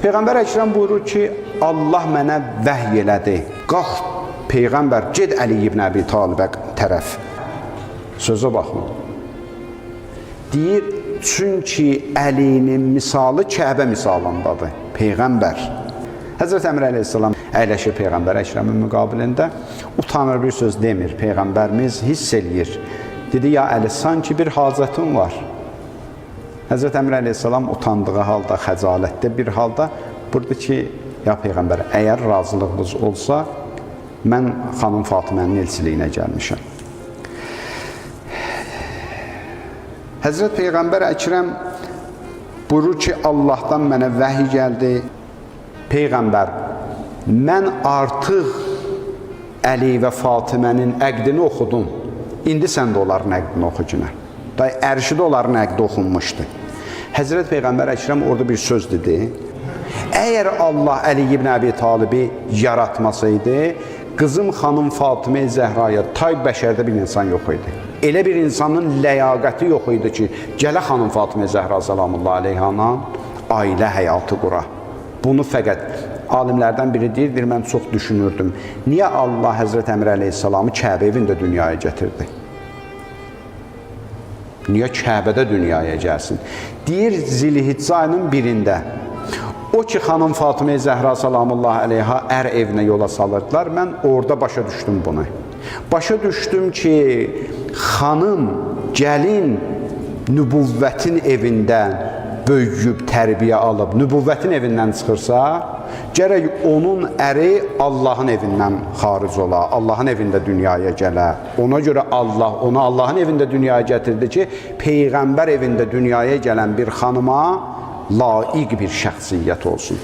Peyğəmbər Əkrəm buyurur ki, Allah mənə vəhy elədi. Qalx Peyğəmbər, get Əli ibn Əbi Talibə tərəf. Sözə baxın. Deyir, çünki Əlinin misalı Kəbə misalındadır. Peyğəmbər. Həzrət Əmr əleyhissalam əyləşir Peyğəmbər Əkrəmin müqabilində. Utanır bir söz demir. Peyğəmbərimiz hiss eləyir. Dedi, ya Əli, sanki bir hacətin var. Həzrət Əmr əleyhissalam utandığı halda, xəcalətdə bir halda burada ki, ya Peyğəmbər, əgər razılığınız olsa, mən xanım Fatimənin elçiliyinə gəlmişəm. Həzrət Peyğəmbər Əkrəm buyurur ki, Allahdan mənə vəhy gəldi. Peyğəmbər, mən artıq Əli və Fatimənin əqdini oxudum. İndi sən də onların əqdini oxu günə. Da ərşidə onların əqdi oxunmuşdu. Həzrət Peyğəmbər Əkrəm orada bir söz dedi. Əgər Allah Əli ibn Əbi Talibi yaratmasaydı, qızım xanım Fatimə Zəhraya tay bəşərdə bir insan yox idi. Elə bir insanın ləyaqəti yox idi ki, gələ xanım Fatimə Zəhra sallallahu əleyhana ailə həyatı qura. Bunu fəqət alimlərdən biri deyir, deyir mən çox düşünürdüm. Niyə Allah Həzrət Əmr əleyhissalamı Kəbə evində dünyaya gətirdi? Niyə Kəbədə dünyaya gəlsin? Deyir Zilhiccə ayının birində o ki xanım Fatimə Zəhra sallallahu əleyha ər evinə yola salırdılar. Mən orada başa düşdüm bunu. Başa düşdüm ki, xanım, gəlin nübüvvətin evindən böyüyüb, tərbiyə alıb, nübüvvətin evindən çıxırsa, gərək onun əri Allahın evindən xaric ola, Allahın evində dünyaya gələ. Ona görə Allah onu Allahın evində dünyaya gətirdi ki, peyğəmbər evində dünyaya gələn bir xanıma layiq bir şəxsiyyət olsun.